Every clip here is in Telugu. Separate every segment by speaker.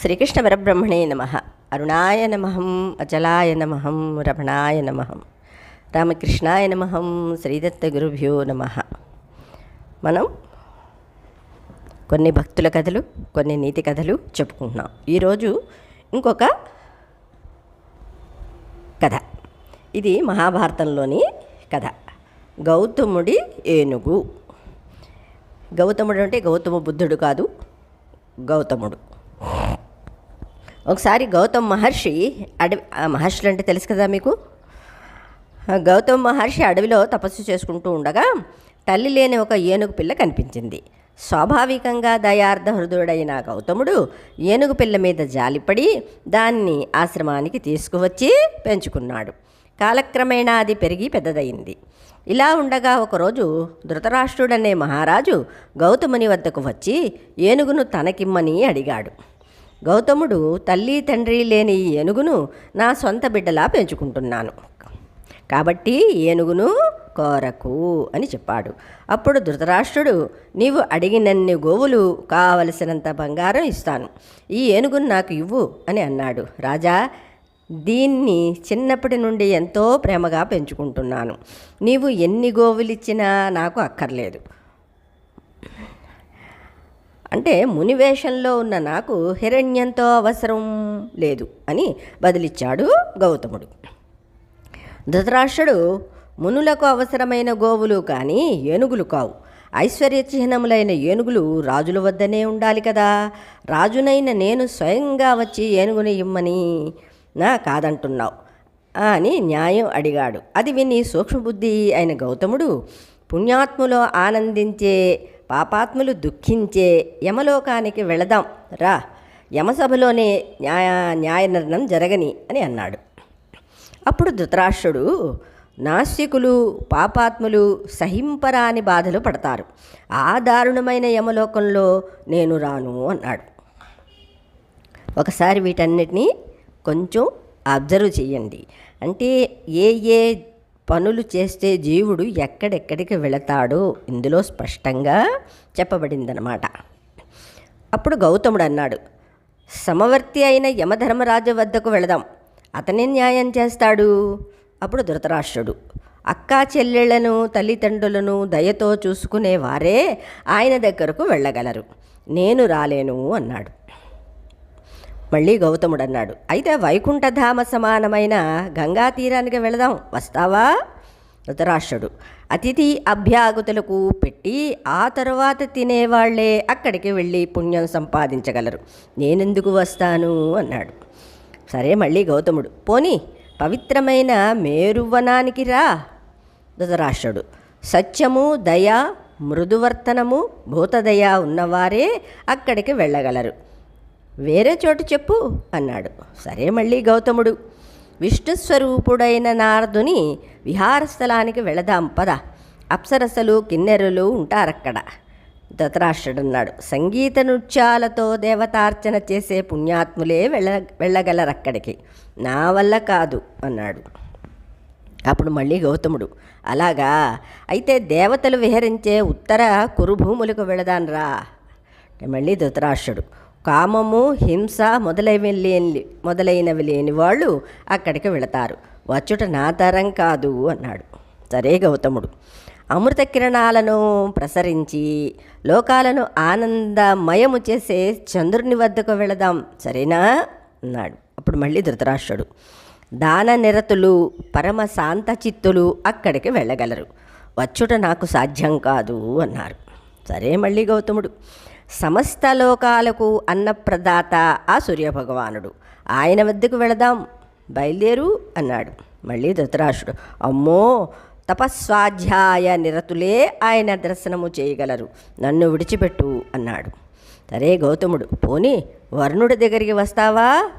Speaker 1: శ్రీకృష్ణ పరబ్రహ్మణే నమ. అరుణాయ నమః అచలాయ నమహం రమణాయ నమహం రామకృష్ణాయ నమహం శ్రీదత్త గురుభ్యో నమ. మనం కొన్ని భక్తుల కథలు కొన్ని నీతి కథలు చెప్పుకుంటున్నాం. ఈరోజు ఇంకొక కథ. ఇది మహాభారతంలోని కథ. గౌతముడి ఏనుగు. గౌతముడు అంటే గౌతమ బుద్ధుడు కాదు గౌతముడు. ఒకసారి గౌతమ్ మహర్షి అడవి మహర్షులు అంటే తెలుసు కదా మీకు? గౌతమ్ మహర్షి అడవిలో తపస్సు చేసుకుంటూ ఉండగా తల్లి లేని ఒక ఏనుగు పిల్ల కనిపించింది. స్వాభావికంగా దయార్థ హృదయుడైన గౌతముడు ఏనుగు పిల్ల మీద జాలిపడి దాన్ని ఆశ్రమానికి తీసుకువచ్చి పెంచుకున్నాడు. కాలక్రమేణా అది పెరిగి పెద్దదయింది. ఇలా ఉండగా ఒకరోజు ధృతరాష్ట్రుడనే మహారాజు గౌతముని వద్దకు వచ్చి ఏనుగును తనకిమ్మని అడిగాడు. గౌతముడు తల్లి తండ్రి లేని ఈ ఏనుగును నా సొంత బిడ్డలా పెంచుకుంటున్నాను. కాబట్టి ఏనుగును కోరకు అని చెప్పాడు. అప్పుడు ధృతరాష్ట్రుడు నీవు అడిగినన్ని గోవులు కావలసినంత బంగారం ఇస్తాను. ఈ ఏనుగును నాకు ఇవ్వు అని అన్నాడు. రాజా దీన్ని చిన్నప్పటి నుండి ఎంతో ప్రేమగా పెంచుకుంటున్నాను. నీవు ఎన్ని గోవులిచ్చినా నాకు అక్కర్లేదు. అంటే మునివేషంలో ఉన్న నాకు హిరణ్యంతో అవసరం లేదు అని బదిలిచ్చాడు గౌతముడు. ధృతరాష్ట్రుడు మునులకు అవసరమైన గోవులు కానీ ఏనుగులు కావు. ఐశ్వర్య చిహ్నములైన ఏనుగులు రాజుల వద్దనే ఉండాలి కదా. రాజునైన నేను స్వయంగా వచ్చి ఏనుగుని ఇమ్మని నా కాదంటున్నావు అని న్యాయం అడిగాడు. అది విని సూక్ష్మబుద్ధి అయిన గౌతముడు పుణ్యాత్ములో ఆనందించే పాపాత్ములు దుఃఖించే యమలోకానికి వెళదాం. రా. యమసభలోనే న్యాయ న్యాయ నిర్ణయం జరగని అని అన్నాడు. అప్పుడు ధృతరాష్ట్రుడు నాస్తికులు పాపాత్ములు సహింపరాని బాధలు పడతారు. ఆ దారుణమైన యమలోకంలో నేను రాను అన్నాడు. ఒకసారి వీటన్నిటినీ కొంచెం అబ్జర్వ్ చేయండి. అంటే ఏ ఏ పనులు చేస్తే జీవుడు ఎక్కడెక్కడికి వెళతాడో ఇందులో స్పష్టంగా చెప్పబడిందనమాట అప్పుడు గౌతముడు అన్నాడు సమవర్తి అయిన యమధర్మరాజు వద్దకు వెళదాం. అతనే న్యాయం చేస్తాడు. అప్పుడు ధృతరాష్ట్రుడు అక్కా చెల్లెళ్ళను తల్లిదండ్రులను దయతో చూసుకునే వారే ఆయన దగ్గరకు వెళ్ళగలరు. నేను రాలేను అన్నాడు. మళ్ళీ గౌతముడు అన్నాడు అయితే వైకుంఠధామ సమానమైన గంగా తీరానికి వెళదాం. వస్తావా? ధృతరాష్ట్రుడు. అతిథి అభ్యాగతులకు పెట్టి ఆ తరువాత తినేవాళ్ళే అక్కడికి వెళ్ళి పుణ్యం సంపాదించగలరు. నేనెందుకు వస్తాను? అన్నాడు. సరే మళ్ళీ గౌతముడు. పోనీ పవిత్రమైన మేరువనానికి రా. ధృతరాష్ట్రుడు. సత్యము దయ మృదువర్తనము భూతదయ ఉన్నవారే అక్కడికి వెళ్ళగలరు. వేరే చోటు చెప్పు అన్నాడు. సరే మళ్ళీ గౌతముడు. విష్ణుస్వరూపుడైన నారదుని విహారస్థలానికి వెళదాం పద. అప్సరసలు కిన్నెరులు ఉంటారక్కడ. ధృతరాష్ట్రుడన్నాడు. సంగీత నృత్యాలతో దేవతార్చన చేసే పుణ్యాత్ములే వెళ్ళ వెళ్ళగలరక్కడికి. నా వల్ల కాదు అన్నాడు. అప్పుడు మళ్ళీ గౌతముడు. అలాగా? అయితే దేవతలు విహరించే ఉత్తర కురుభూములకు వెళదాన్రా. మళ్ళీ ధృతరాష్ట్రుడు. కామము హింస మొదలైనవి లేని మొదలైనవి లేని వాళ్ళు అక్కడికి వెళతారు. వచ్చుట నా తరం కాదు అన్నాడు. సరే గౌతముడు. అమృత కిరణాలను ప్రసరించి లోకాలను ఆనందమయము చేసే చంద్రుని వద్దకు వెళదాం. సరేనా? అన్నాడు. అప్పుడు మళ్ళీ ధృతరాష్ట్రుడు. దాన నిరతులు పరమ శాంత చిత్తులు అక్కడికి వెళ్ళగలరు. వచ్చుట నాకు సాధ్యం కాదు అన్నారు. సరే మళ్ళీ గౌతముడు. సమస్త లోకాలకు అన్నప్రదాత ఆ సూర్యభగవానుడు. ఆయన వద్దకు వెళదాం. బయలుదేరు అన్నాడు. మళ్ళీ ధృతరాష్ట్రుడు. అమ్మో! తపస్వాధ్యాయ నిరతులే ఆయన దర్శనము చేయగలరు. నన్ను విడిచిపెట్టు అన్నాడు. సరే గౌతముడు. పోని వరుణుడి దగ్గరికి వస్తావా?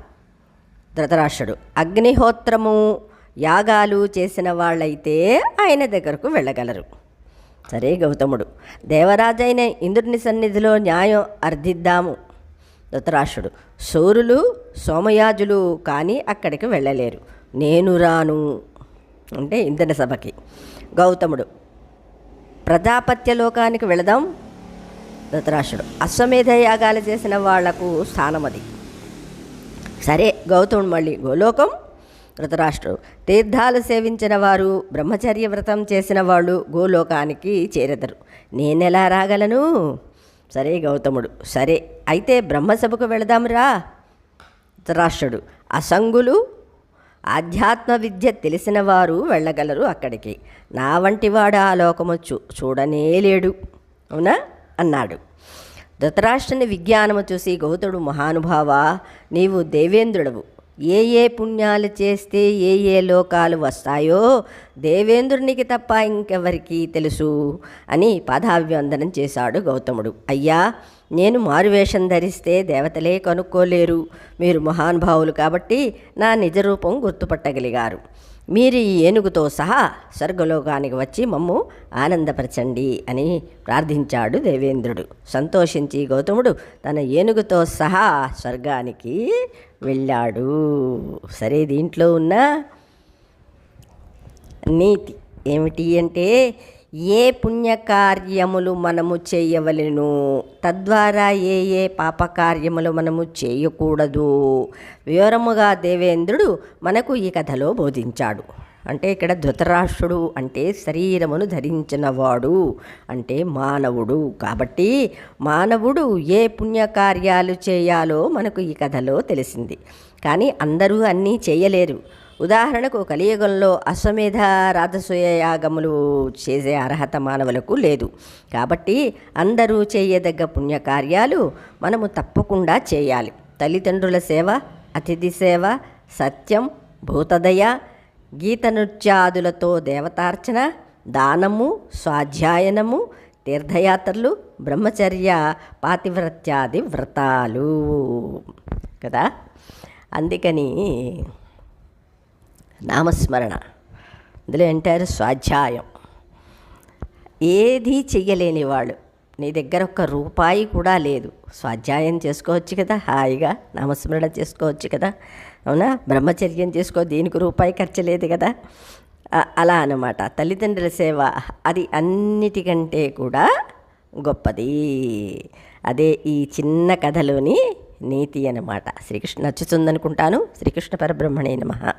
Speaker 1: ధృతరాష్ట్రుడు. అగ్నిహోత్రము యాగాలు చేసిన వాళ్ళైతే ఆయన దగ్గరకు వెళ్ళగలరు. సరే గౌతముడు దేవరాజైన ఇంద్రుని సన్నిధిలో న్యాయం అర్థిద్దాము. ధృతరాష్ట్రుడు సూరులు సోమయాజులు కానీ అక్కడికి వెళ్ళలేరు. నేను రాను. అంటే ఇంద్ర సభకి. గౌతముడు ప్రజాపత్య లోకానికి వెళదాం. ధృతరాష్ట్రుడు అశ్వమేధ యాగాలు చేసిన వాళ్ళకు స్థానం అది సరే గౌతముడు మళ్ళీ గోలోకం ధృతరాష్ట్రుడు తీర్థాలు సేవించిన వారు బ్రహ్మచర్య వ్రతం చేసిన వాళ్ళు గోలోకానికి చేరెదరు. నేనెలా రాగలను? సరే గౌతముడు సరే. అయితే బ్రహ్మసభకు వెళదాంరా ధృతరాష్ట్రుడు అసంగులు ఆధ్యాత్మ విద్య తెలిసిన వారు వెళ్ళగలరు అక్కడికి. నా వంటివాడు ఆ లోకమొచ్చు చూడనే లేడు. అవునా? అన్నాడు. ధృతరాష్ట్రుని విజ్ఞానము చూసి గౌతుడు మహానుభావ నీవు దేవేంద్రుడవు. ఏ ఏ పుణ్యాలు చేస్తే ఏ ఏ లోకాలు వస్తాయో దేవేంద్రునికి తప్ప ఇంకెవరికి తెలుసు అని పాదాభివందనం చేశాడు గౌతముడు. అయ్యా నేను మారువేషం ధరిస్తే దేవతలే కనుక్కోలేరు. మీరు మహానుభావులు కాబట్టి నా నిజ రూపం గుర్తుపట్టగలిగారు. మీరు ఈ ఏనుగుతో సహా స్వర్గలోకానికి వచ్చి మమ్ము ఆనందపరచండి అని ప్రార్థించాడు దేవేంద్రుడు. సంతోషించి గౌతముడు తన ఏనుగుతో సహా స్వర్గానికి వెళ్ళాడు. సరే దీంట్లో ఉన్న నీతి ఏమిటి అంటే ఏ పుణ్యకార్యములు మనము చేయవలెను? తద్వారా ఏ ఏ పాపకార్యములు మనము చేయకూడదు? వివరముగా దేవేంద్రుడు మనకు ఈ కథలో బోధించాడు. అంటే ఇక్కడ ధృతరాష్ట్రుడు అంటే శరీరమును ధరించినవాడు అంటే మానవుడు. కాబట్టి మానవుడు ఏ పుణ్యకార్యాలు చేయాలో మనకు ఈ కథలో తెలిసింది. కానీ అందరూ అన్నీ చేయలేరు. ఉదాహరణకు కలియుగంలో అశ్వమేధ రాజసూయ యాగములు చేసే అర్హత మానవులకు లేదు. కాబట్టి అందరూ చేయదగ్గ పుణ్యకార్యాలు మనము తప్పకుండా చేయాలి. తల్లిదండ్రుల సేవ అతిథి సేవ సత్యం భూతదయ గీత నృత్యాదులతో దేవతార్చన దానము స్వాధ్యాయనము తీర్థయాత్రలు బ్రహ్మచర్య పాతివ్రత్యాది వ్రతాలు. కదా? అందుకని నామస్మరణ. ఇందులో అంటారు స్వాధ్యాయం. ఏదీ చెయ్యలేని వాళ్ళు. నీ దగ్గర ఒక్క రూపాయి కూడా లేదు. స్వాధ్యాయం చేసుకోవచ్చు కదా? హాయిగా నామస్మరణ చేసుకోవచ్చు కదా? అవునా? బ్రహ్మచర్యం చేసుకో దీనికి రూపాయి ఖర్చు లేదు కదా? అలా అనమాట తల్లిదండ్రుల సేవ అది అన్నిటికంటే కూడా గొప్పది. అదే ఈ చిన్న కథలోని నీతి అనమాట శ్రీకృష్ణ నచ్చుతుందనుకుంటాను. శ్రీకృష్ణ పరబ్రహ్మణే నమ.